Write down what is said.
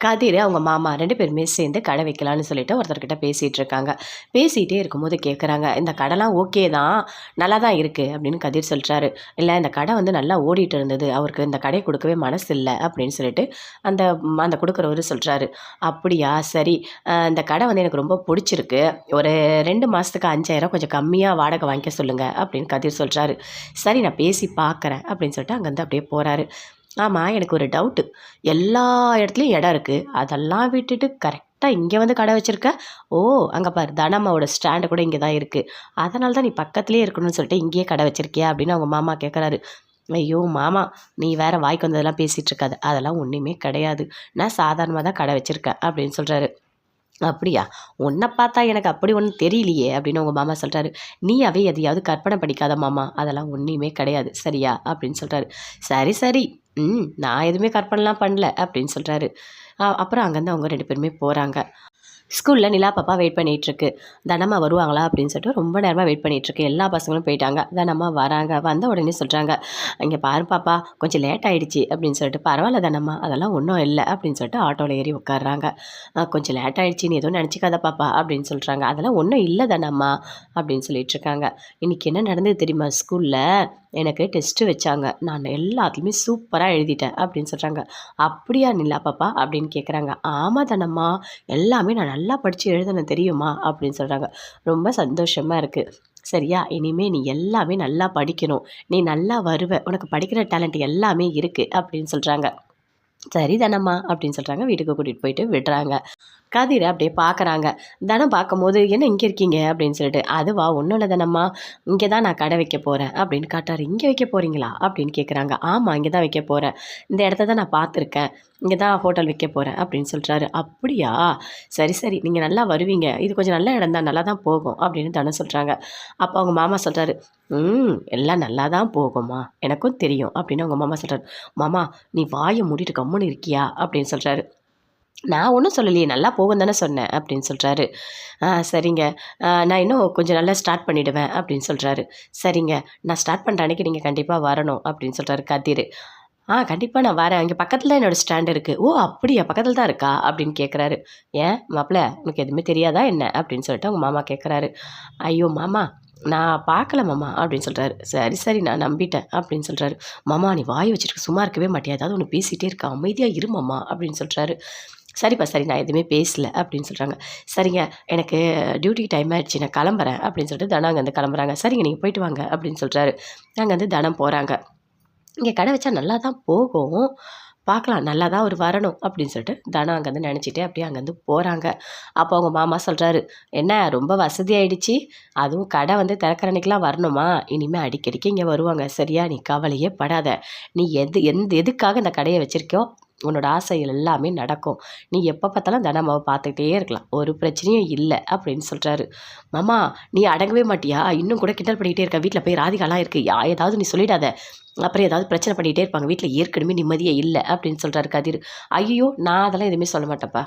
கதிர் அவங்க மாமா ரெண்டு பேருமே சேர்ந்து கடை வைக்கலான்னு சொல்லிட்டு ஒருத்தர்கிட்ட பேசிகிட்டு இருக்காங்க பேசிகிட்டே இருக்கும்போது கேட்குறாங்க இந்த கடைலாம் ஓகே தான் நல்லா தான் இருக்குது அப்படின்னு கதிர் சொல்கிறாரு இல்லை இந்த கடை வந்து நல்லா ஓடிட்டு இருந்தது அவருக்கு இந்த கடை கொடுக்கவே மனசு இல்லை அப்படின்னு சொல்லிட்டு அந்த அந்த கொடுக்குறவர் சொல்கிறாரு அப்படியா சரி. இந்த கடை வந்து எனக்கு ரொம்ப பிடிச்சிருக்கு. ஒரு ரெண்டு மாதத்துக்கு அஞ்சாயிரம் கொஞ்சம் கம்மியாக வாடகை வாங்கிக்க சொல்லுங்கள் அப்படின்னு கதிர் சொல்கிறாரு சரி நான் பேசி பார்க்குறேன் அப்படின்னு சொல்லிட்டு அங்கேருந்து அப்படியே போகிறாரு ஆமாம் எனக்கு ஒரு டவுட்டு எல்லா இடத்துலையும் இடம் இருக்குது அதெல்லாம் விட்டுட்டு கரெக்டாக இங்கே வந்து கடை வச்சுருக்க? ஓ அங்கே பாரு தனம்மாவோட ஸ்டாண்டு கூட இங்கே தான் இருக்குது அதனால தான் நீ பக்கத்துலேயே இருக்கணும்னு சொல்லிட்டு இங்கேயே கடை வச்சுருக்கியா? அப்படின்னு அவங்க மாமா கேட்குறாரு ஐயோ மாமா நீ வேற வாய்க்கு வந்ததெல்லாம் பேசிகிட்டு இருக்காது. அதெல்லாம் ஒன்றுமே கிடையாது. நான் சாதாரணமாக தான் கடை வச்சுருக்கேன் அப்படின்னு சொல்கிறாரு அப்படியா? உன்னை பார்த்தா எனக்கு அப்படி ஒன்றும் தெரியலையே அப்படின்னு உங்கள் மாமா சொல்கிறாரு நீயாவே எதையாவது கற்பனை பண்ணிக்காத மாமா. அதெல்லாம் ஒன்றுமே கிடையாது. சரியா? அப்படின்னு சொல்கிறாரு சரி சரி. ம். நான் எதுவுமே கற்பனைலாம் பண்ணல அப்படின்னு சொல்கிறாரு அப்புறம் அங்கேருந்து அவங்க ரெண்டு பேருமே போகிறாங்க ஸ்கூலில் நிலா பாப்பா வெயிட் பண்ணிகிட்ருக்கு. தனம்மா வருவாங்களா அப்படின்னு சொல்லிட்டு ரொம்ப நேரமாக வெயிட் பண்ணிகிட்ருக்கு. எல்லா பசங்களும் போயிட்டாங்க. தனம்மா வராங்க. வந்த உடனே சொல்கிறாங்க இங்கே பாரு பாப்பா கொஞ்சம் லேட் ஆகிடுச்சி அப்படின்னு சொல்லிட்டு பரவாயில்ல தனம்மா அதெல்லாம் ஒன்றும் இல்லை. அப்படின்னு சொல்லிட்டு ஆட்டோவில் ஏறி உட்காடுறாங்க கொஞ்சம் லேட் ஆயிடுச்சு நீ எதுவும் நினச்சிக்காத பாப்பா. அப்படின்னு சொல்கிறாங்க அதெல்லாம் ஒன்றும் இல்லை தானம்மா அப்படின்னு சொல்லிட்டு இருக்காங்க இன்னைக்கு என்ன நடந்தது தெரியுமா ஸ்கூலில்? எனக்கு டெஸ்ட்டு வச்சாங்க. நான் எல்லாத்துலேயுமே சூப்பராக எழுதிட்டேன் அப்படின்னு சொல்கிறாங்க அப்படியா நில்லா பாப்பா? அப்படின்னு கேட்குறாங்க ஆமாம் தானம்மா. எல்லாமே நான் நல்லா படித்து எழுதணும் தெரியுமா? அப்படின்னு சொல்கிறாங்க ரொம்ப சந்தோஷமாக இருக்குது சரியா இனிமே நீ எல்லாமே நல்லா படிக்கணும். நீ நல்லா வருவ. உனக்கு படிக்கிற டேலண்ட் எல்லாமே இருக்குது அப்படின்னு சொல்கிறாங்க சரி தானம்மா. அப்படின்னு சொல்கிறாங்க வீட்டுக்கு கூட்டிகிட்டு போயிட்டு விடுறாங்க. கதிரை அப்படியே பார்க்குறாங்க. தனம் பார்க்கும்போது என்ன இங்கே இருக்கீங்க? அப்படின்னு சொல்லிட்டு அதுவா ஒன்றும் இல்லை தானம்மா. இங்கே தான் நான் கடை வைக்க போகிறேன் அப்படின்னு காட்டாரு இங்கே வைக்க போகிறீங்களா அப்படின்னு கேட்குறாங்க ஆமாம் இங்கே தான் வைக்க போகிறேன் இந்த இடத்த தான் நான் பார்த்துருக்கேன். இங்கே தான் ஹோட்டல் வைக்க போகிறேன் அப்படின்னு சொல்கிறாரு அப்படியா? சரி சரி. நீங்கள் நல்லா வருவீங்க. இது கொஞ்சம் நல்ல இடம் தான். நல்லா தான் போகும். அப்படின்னு தனம் சொல்கிறாங்க அப்போ அவங்க மாமா சொல்கிறாரு ம் எல்லாம் நல்லா தான் போகும்மா. எனக்கும் தெரியும். அப்படின்னு அவங்க மாமா சொல்கிறாரு மாமா நீ வாயை மூடிட்டு கம்முன்னு இருக்கியா? அப்படின்னு சொல்கிறாரு நான் ஒன்றும் சொல்லலையே நல்லா போகும் தானே சொன்னேன் அப்படின்னு சொல்கிறாரு ஆ சரிங்க. நான் இன்னும் கொஞ்சம் நல்லா ஸ்டார்ட் பண்ணிவிடுவேன் அப்படின்னு சொல்கிறாரு சரிங்க. நான் ஸ்டார்ட் பண்ணுற அன்றைக்கி நீங்கள் கண்டிப்பாக வரணும் அப்படின்னு சொல்கிறாரு கதிர். ஆ கண்டிப்பாக நான் வரேன். இங்கே பக்கத்தில் என்னோடய ஸ்டாண்ட் இருக்குது ஓ அப்படியா? பக்கத்தில் தான் இருக்கா? அப்படின்னு கேட்குறாரு ஏன்? மாப்பிள்ள உனக்கு எதுவுமே தெரியாதா என்ன? அப்படின்னு சொல்லிட்டு அவங்க மாமா கேட்குறாரு ஐயோ மாமா நான் பார்க்கல மாமா அப்படின்னு சொல்கிறாரு சரி சரி நான் நம்பிட்டேன் அப்படின்னு சொல்கிறாரு மாமா நீ வாய் வச்சுருக்கு சும்மா இருக்கவே மாட்டியா? ஏதாவது ஒன்று பேசிகிட்டே இருக்கா அமைதியாக இரு மாமா அப்படின்னு சொல்கிறாரு சரிப்பா சரி நான் எதுவுமே பேசல அப்படின்னு சொல்கிறாங்க சரிங்க எனக்கு டியூட்டிக்கு டைம் ஆயிடுச்சு நான் கிளம்புறேன் அப்படின்னு சொல்லிட்டு தனம் அங்கேருந்து கிளம்புறாங்க. சரிங்க நீங்கள் போயிட்டு வாங்க அப்படின்னு சொல்கிறாரு அங்கேருந்து தனம் போகிறாங்க இங்கே கடை வச்சா நல்லா தான் போகும். பார்க்கலாம் நல்லா தான் அவர் வரணும் அப்படின்னு சொல்லிட்டு தனம் அங்கேருந்து நினச்சிட்டு அப்படியே அங்கேருந்து போகிறாங்க அப்போ அவங்க மாமா சொல்கிறாரு என்ன ரொம்ப வசதி அதுவும் கடை வந்து திறக்கிற அன்னைக்கெலாம் வரணுமா? இனிமேல் அடிக்கடிக்கு இங்கே வருவாங்க. சரியா நீ கவலையே படாத. நீ எது எந்த எதுக்காக இந்த கடையை வச்சிருக்கியோ உன்னோட ஆசைகள் எல்லாமே நடக்கும். நீ எப்போ பார்த்தாலும் தனமாவை பார்த்துக்கிட்டே இருக்கலாம். ஒரு பிரச்சனையும் இல்லை அப்படின்னு சொல்கிறாரு மாமா நீ அடங்கவே மாட்டியா? இன்னும் கூட கிண்டல் பண்ணிக்கிட்டே இருக்க. வீட்டில் போய் ராதிகாலாம் இருக்குது யா ஏதாவது நீ சொல்லிடாத. அப்புறம் ஏதாவது பிரச்சனை பண்ணிகிட்டே இருப்பாங்க. வீட்டில் ஏற்கனவே நிம்மதியே இல்லை. அப்படின்னு சொல்கிறாரு கதிர். ஐயோ நான் அதெல்லாம் எதுவுமே சொல்ல மாட்டேப்பா